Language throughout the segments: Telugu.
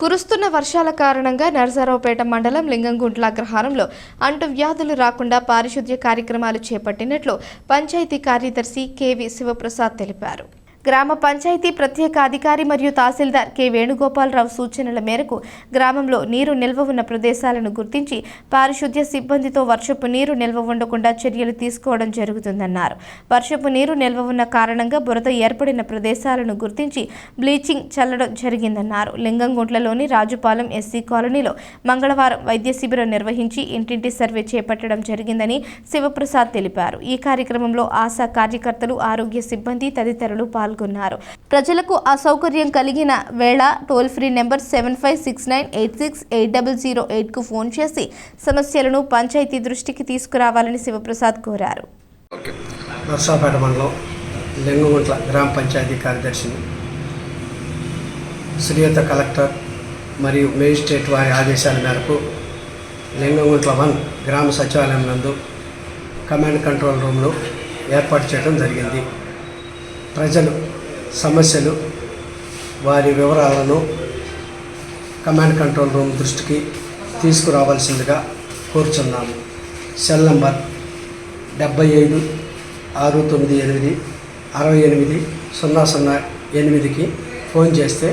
కురుస్తున్న వర్షాల కారణంగా నరసరావుపేట మండలం లింగంగుంట్ల అగ్రహారంలో అంటువ్యాధులు రాకుండా పారిశుద్ధ్య కార్యక్రమాలు చేపట్టినట్లు పంచాయతీ కార్యదర్శి కెవి శివప్రసాద్ తెలిపారు. గ్రామ పంచాయతీ ప్రత్యేక అధికారి మరియు తహసీల్దార్ కె. వేణుగోపాలరావు సూచనల మేరకు గ్రామంలో నీరు నిల్వ ఉన్న ప్రదేశాలను గుర్తించి పారిశుద్ధ్య సిబ్బందితో వర్షపు నీరు నిల్వ ఉండకుండా చర్యలు తీసుకోవడం జరుగుతుందన్నారు. వర్షపు నీరు నిల్వ ఉన్న కారణంగా బురద ఏర్పడిన ప్రదేశాలను గుర్తించి బ్లీచింగ్ చల్లడం జరిగిందన్నారు. లింగంగుంట్లలోని రాజుపాలెం ఎస్సీ కాలనీలో మంగళవారం వైద్య శిబిరం నిర్వహించి ఇంటింటి సర్వే చేపట్టడం జరిగిందని శివప్రసాద్ తెలిపారు. ఈ కార్యక్రమంలో ఆశా కార్యకర్తలు ఆరోగ్య సిబ్బంది తదితరులు పాల్గొన్నారు. ప్రజలకు అసౌకర్యం కలిగిన వేళ toll free number seven five six nine eight six eight double zero ఎయిట్కు phone చేసి సమస్యలను పంచాయతీ దృష్టికి తీసుకురావాలని శివప్రసాద్ కోరారు. ఓకే. నర్సాపేట మండలం లింగగుంట్ల గ్రామ పంచాయతీ కార్యదర్శిని శ్రీయుత కలెక్టర్ మరియు మేజిస్ట్రేట్ వారి ఆదేశాల మేరకు లింగగుంట్ల వన్ గ్రామ సచివాలయం నందు కమాండ్ కంట్రోల్ రూమ్ను ఏర్పాటు చేయడం జరిగింది. ప్రజలు సమస్యలు వారి వివరాలను కమాండ్ కంట్రోల్ రూమ్ దృష్టికి తీసుకురావాల్సిందిగా కోరుచున్నాము సెల్ నంబర్ డెబ్బై ఐదు ఆరు తొమ్మిది ఎనిమిది అరవై ఎనిమిది సున్నా సున్నా ఎనిమిదికి ఫోన్ చేస్తే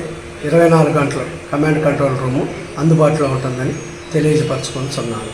ఇరవై నాలుగు గంటలు కమాండ్ కంట్రోల్ రూము అందుబాటులో ఉంటుందని తెలియజపరచుకుంటున్నాను